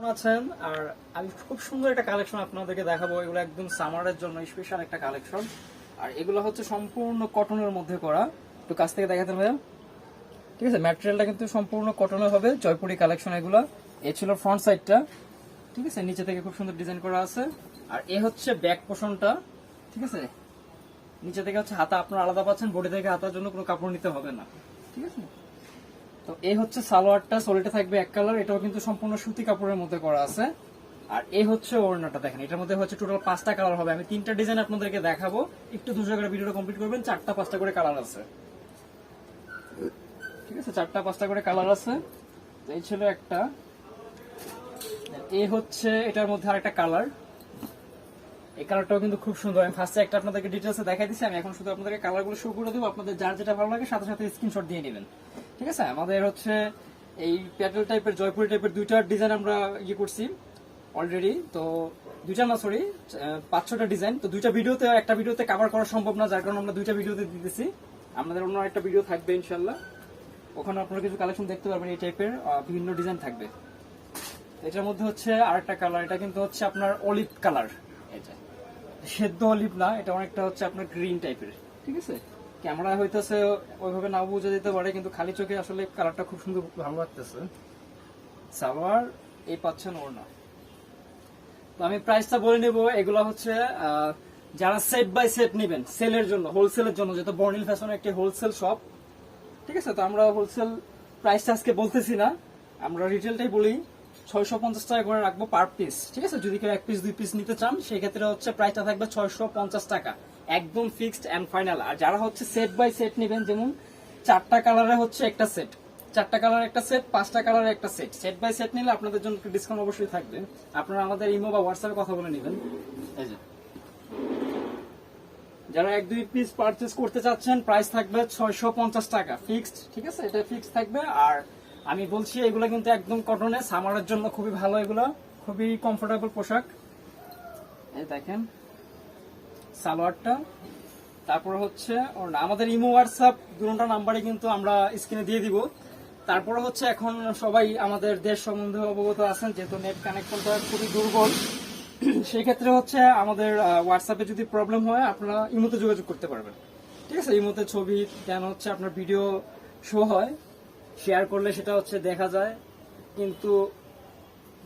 আছেন? আর আমি খুব সুন্দর একটা কালেকশন আপনাদেরকে দেখাবো। এগুলো একদম সামারের জন্য স্পেশাল একটা কালেকশন আর এগুলো হচ্ছে সম্পূর্ণ কটনের মধ্যে করা। একটু কাছ থেকে দেখাতে ভাইয়া ঠিক আছে ম্যাটেরিয়ালটা কিন্তু সম্পূর্ণ কটনের হবে, জয়পুরি কালেকশন এগুলো। এ ছিল ফ্রন্ট সাইডটা ঠিক আছে, নিচে থেকে খুব সুন্দর ডিজাইন করা আছে। আর এ হচ্ছে ব্যাক পোর্শনটা ঠিক আছে? নিচে থেকে হচ্ছে হাতা আপনারা আলাদা পাচ্ছেন বডি থেকে হাতার জন্য কোনো কাপড় নিতে হবে না। ঠিক আছে? তো এই হচ্ছে সালোয়ারটা সোলিটা থাকবে এক কালার এটাও কিন্তু সম্পূর্ণ সুতি কাপড়ের মধ্যে করা আছে। আর এই হচ্ছে ওড়নাটা, দেখেন, এটার মধ্যে হচ্ছে টোটাল পাঁচটা কালার হবে। আমি তিনটা ডিজাইন আপনাদেরকে দেখাবো। একটু দুশো করে ভিডিওটা কমপ্লিট করবেন, চারটা, পাঁচটা করে কালার আছে। ঠিক আছে, চারটা, পাঁচটা করে কালার আছে। এই ছিল একটা। এই হচ্ছে এটার মধ্যে আরেকটা কালার এই কালারটাও কিন্তু খুব সুন্দর। আমি ফার্স্টে একটা আপনাদেরকে ডিটেলসে দেখাই দিচ্ছি আমি এখন শুধু আপনাদেরকে কালারগুলো শো করে দেবো। আপনাদের যার যেটা ভালো লাগে, সাথে সাথে স্ক্রিনশট দিয়ে নেবেন। ঠিক আছে? আমাদের হচ্ছে এই প্যাটেল টাইপের জয়পুরি টাইপের দুইটা ডিজাইন আমরা ইয়ে করছি অলরেডি তো দুইটা না সরি পাঁচ ছটা ডিজাইন তো দুইটা ভিডিওতে একটা ভিডিওতে কভার করা সম্ভব না, যার কারণে আমরা দুইটা ভিডিওতে দিতেছি আমাদের অন্য একটা ভিডিও থাকবে ইনশাল্লাহ ওখানে আপনারা কিছু কালেকশন দেখতে পারবেন এই টাইপের বিভিন্ন ডিজাইন থাকবে। এটার মধ্যে হচ্ছে আরেকটা কালার এটা কিন্তু হচ্ছে আপনার অলিভ কালার এটা। সেদ্ধ অলিভ না, এটা অনেকটা হচ্ছে আপনার গ্রিন টাইপের ঠিক আছে? ক্যামেরা হইতেছে, ওইভাবে না বুঝে দিতে পারে, কিন্তু খালি চোখে আসলে কালারটা খুব সুন্দর ভালো লাগতেছে। সালোয়ার এই পাচ্ছেন ওর না তো আমি প্রাইসটা বলে নেব, এগুলো হচ্ছে যারা সেট বাই সেট নেবেন, সেলের জন্য হোলসেলের জন্য, যেহেতু বর্নিল ফ্যাশন একটি হোলসেল শপ ঠিক আছে? তো আমরা হোলসেল প্রাইসটা আজকে বলতেছি না, আমরা রিটেলটাই বলি, ছয়শো পঞ্চাশ টাকা করে রাখব পার পিস ঠিক আছে? যদি কেউ এক পিস দুই পিস নিতে চান, সেই ক্ষেত্রে হচ্ছে প্রাইসটা থাকবে ছয়শো পঞ্চাশ টাকা। একদম ফিক্সড অ্যান্ড ফাইনাল আর যারা হচ্ছে সেট বাই সেট নেবেন, যেমন চারটা কালারে হচ্ছে একটা সেট চারটা কালার একটা সেট পাঁচটা কালারের একটা সেট সেট বাই সেট নিলে আপনাদের জন্য ডিসকাউন্ট অবশ্যই থাকবে। আপনারা আমাদের ইমো বা হোয়াটসঅ্যাপে কথা বলে নেবেন। এই যে। যারা এক দুই পিস পারচেস করতে চাচ্ছেন প্রাইস থাকবে ছয়শো পঞ্চাশ টাকা। ফিক্সড ঠিক আছে? এটা ফিক্সড থাকবে। আর আমি বলছি, এগুলো কিন্তু একদম কটনে সামারের জন্য খুবই ভালো এগুলো। খুবই কমফোর্টেবল পোশাক। এই দেখেন। সালোয়ারটা। তারপর হচ্ছে। আমাদের ইমো হোয়াটসঅ্যাপ দুটো নাম্বারে কিন্তু আমরা স্ক্রিনে দিয়ে দিব। তারপরে হচ্ছে এখন সবাই আমাদের দেশ সম্বন্ধে অবগত আছেন, যেহেতু নেট কানেকশনটা খুবই দুর্বল। সেই ক্ষেত্রে হচ্ছে আমাদের হোয়াটসঅ্যাপে যদি প্রবলেম হয়, আপনারা ইমোতে যোগাযোগ করতে পারবেন। ঠিক আছে? ইমোতে ছবি দেন হচ্ছে আপনার ভিডিও শো হয়। শেয়ার করলে সেটা হচ্ছে দেখা যায়। কিন্তু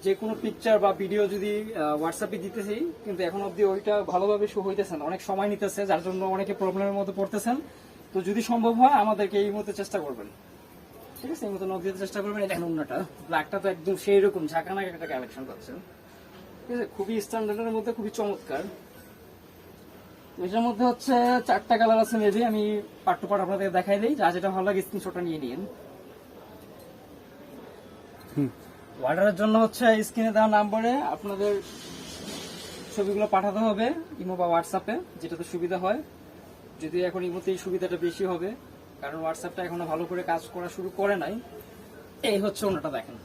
যে কোনো পিকচার বা ভিডিও যদি হোয়াটসঅ্যাপে দিতেছি, কিন্তু এখন অবধি ওইটা ভালোভাবে শো হইতেছে না। অনেক সময় নিতেছে, যার জন্য অনেকে প্রবলেমের মধ্যে পড়তেছেন। তো যদি সম্ভব হয়, আমাদেরকে এই মতো চেষ্টা করবেন। ঠিক আছে, এই মতো নখ দিতে চেষ্টা করবেন। এটা অন্যটা ব্ল্যাকটা তো একদম সেই রকম ঝাঁকানা একটা কালেকশন পাচ্ছেন। ঠিক আছে, খুবই স্ট্যান্ডার্ডের মধ্যে, খুবই চমৎকার। এটার মধ্যে হচ্ছে চারটা কালার আছে মেবি আমি পার্ট টু পার্ট আপনাদের দেখাই দিই। যা যেটা ভালো লাগে স্ক্রিনশটটা নিয়ে নিন। অর্ডারের জন্য হচ্ছে স্ক্রিনে দেওয়া নাম্বারে আপনাদের ছবিগুলো পাঠাতে হবে, ইমো বা হোয়াটসঅ্যাপে যেটাতে সুবিধা হয়। যদি এখন ইমোতেই সুবিধাটা বেশি হবে, কারণ হোয়াটসঅ্যাপটা এখনও ভালো করে কাজ করা শুরু করে নাই, এই হচ্ছে ওনাটা দেখেন।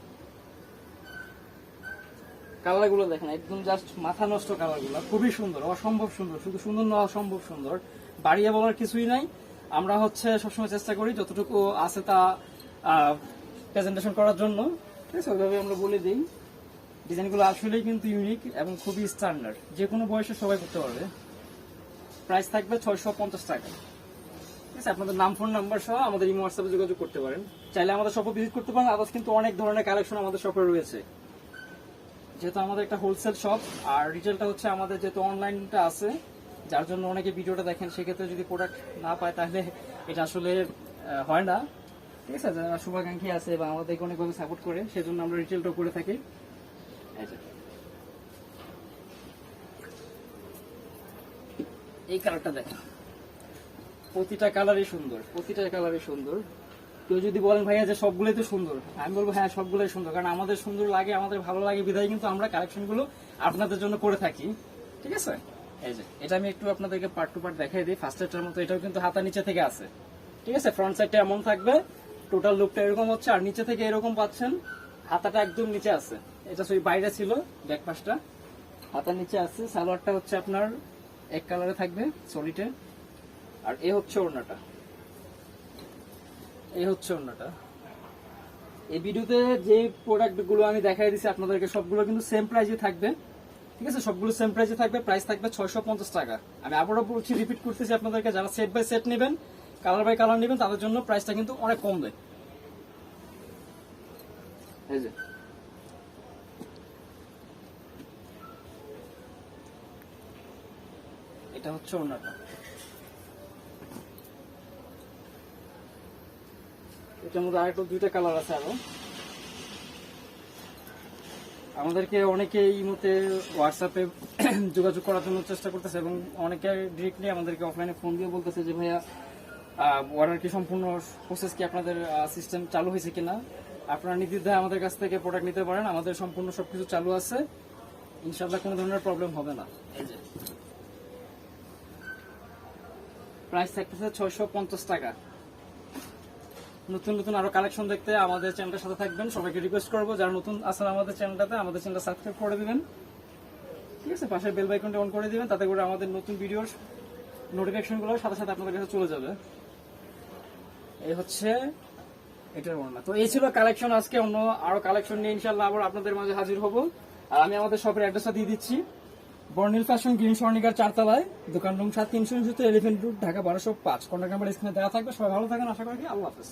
কালারগুলো দেখেন, একদম জাস্ট মাথা নষ্ট কালারগুলো, খুবই সুন্দর, অসম্ভব সুন্দর, শুধু সুন্দর না, অসম্ভব সুন্দর। বাড়িয়ে বলার কিছুই নাই। আমরা হচ্ছে সবসময় চেষ্টা করি, যতটুকু আছে তা প্রেজেন্টেশন করার জন্য। ঠিক আছে, ওইভাবে আমরা বলে দিই। ডিজাইনগুলো আসলেই কিন্তু ইউনিক এবং খুবই স্ট্যান্ডার্ড যে কোনো বয়সে সবাই করতে পারবে। প্রাইস থাকবে ছয়শো পঞ্চাশ টাকা। ঠিক আছে, আপনাদের নাম ফোন নাম্বার সহ আমাদের ইমো হোয়াটসঅ্যাপে যোগাযোগ করতে পারেন। চাইলে আমাদের শপে ভিজিট করতে পারেন। আদার্স কিন্তু অনেক ধরনের কালেকশন আমাদের শপে রয়েছে। যেহেতু আমাদের একটা হোলসেল শপ আর রিটেলটা হচ্ছে আমাদের যেহেতু অনলাইনটা আছে, যার জন্য অনেকে ভিডিওটা দেখেন, সেক্ষেত্রে যদি প্রোডাক্ট না পায়, তাহলে এটা আসলে হয় না। ঠিক আছে, যারা শুভাকাঙ্ক্ষী আছে বা আমাদেরকে অনেকভাবে সাপোর্ট করে, সেজন্য আমরা রিটেলটাও করে থাকি। এই কালারটা দেখেন। প্রতিটা কালারই সুন্দর, প্রতিটা কালারই সুন্দর। কেউ যদি বলেন, ভাইয়া, যে সবগুলোই তো সুন্দর। আমি বলব হ্যাঁ সবগুলোই সুন্দর। কারণ আমাদের সুন্দর লাগে, আমাদের ভালো লাগে, বিধায় কিন্তু আমরা কালেকশনগুলো আপনাদের জন্য করে থাকি। ঠিক আছে? এই যে, এটা আমি একটু আপনাদেরকে পার্ট টু পার্ট দেখাই দিই। ফার্স্ট এটার মতো এটাও কিন্তু হাতা নিচে থেকে আছে। ঠিক আছে? ফ্রন্ট সাইডটা এমন থাকবে। টোটাল লুকটা এরকম হচ্ছে, আর নিচে থেকে এরকম পাচ্ছেন, হাতাটা একদম নিচে আছে। এটা সেই বাইরে ছিল ব্যাক পাশটা। হাতার নিচে আছে, সালোয়ারটা হচ্ছে আপনার এক কালারে থাকবে সলিটে আর এ হচ্ছে ওড়নাটা। এই হচ্ছে অন্যটা এই ভিডিওতে যে প্রোডাক্টগুলো আমি দেখাই দিছি, আপনাদেরকে সবগুলো কিন্তু সেম প্রাইসে থাকবে। ঠিক আছে? সবগুলো সেম প্রাইসে থাকবে প্রাইস থাকবে ছয়শো পঞ্চাশ টাকা। আমি আবারও বলছি রিপিট করতেছি আপনাদেরকে, যারা সেট বাই সেট নেবেন কালার বাই কালার নেবেন, তাদের জন্য প্রাইসটা কিন্তু অনেক কমবে এই যে। এটা হচ্ছে ওনাটা। এটার মধ্যে আরেকটা দুইটা কালার আছে আরও। আমাদেরকে অনেকে এই মুহূর্তে হোয়াটসঅ্যাপে যোগাযোগ করার জন্য চেষ্টা করতেছে এবং অনেকে ডিরেক্টলি আমাদেরকে অফলাইনে ফোন দিয়ে বলতেছে যে, ভাইয়া অর্ডার কি সম্পূর্ণ প্রসেস কি আপনাদের সিস্টেম চালু হয়েছে কিনা? আপনারা নির্দ্বিধায় আমাদের কাছ থেকে প্রোডাক্ট নিতে পারেন। আমাদের সম্পূর্ণ সবকিছু চালু আছে। ইনশাআল্লাহ কোনো ধরনের প্রবলেম হবে না। এই যে। প্রাইস থাকতেছে ছয়শো পঞ্চাশ টাকা। নতুন নতুন আরও কালেকশন দেখতে আমাদের চ্যানেলটার সাথে থাকবেন। সবাইকে রিকোয়েস্ট করব। যারা নতুন আছেন আমাদের চ্যানেলটাতে আমাদের চ্যানেলটা সাবস্ক্রাইব করে দিবেন। ঠিক আছে? পাশে বেল বাইকনটা অন করে দিবেন। তাতে করে আমাদের নতুন ভিডিওর নোটিফিকেশনগুলো সাথে সাথে আপনাদের কাছে চলে যাবে। এই হচ্ছে এটার বর্ণনা। তো এই ছিল কালেকশন আজকে অন্য আরও কালেকশন নিয়ে ইনশাল্লাহ আবার আপনাদের মাঝে হাজির হব। আর আমি আমাদের শপের অ্যাড্রেসটা দিয়ে দিচ্ছি। বর্ণিল ফ্যাশন গ্রিন স্বর্ণিকার চারতলায়, দোকান রুম সাত তিনশো উনসত্তর এলিফেন্ট রুট ঢাকা বারোশো পাঁচ। কন্ট্যাক্ট নাম্বার স্ক্রিনে দেওয়া থাকবে। সবাই ভালো থাকেন, আশা করি? আল্লাহ হাফেজ।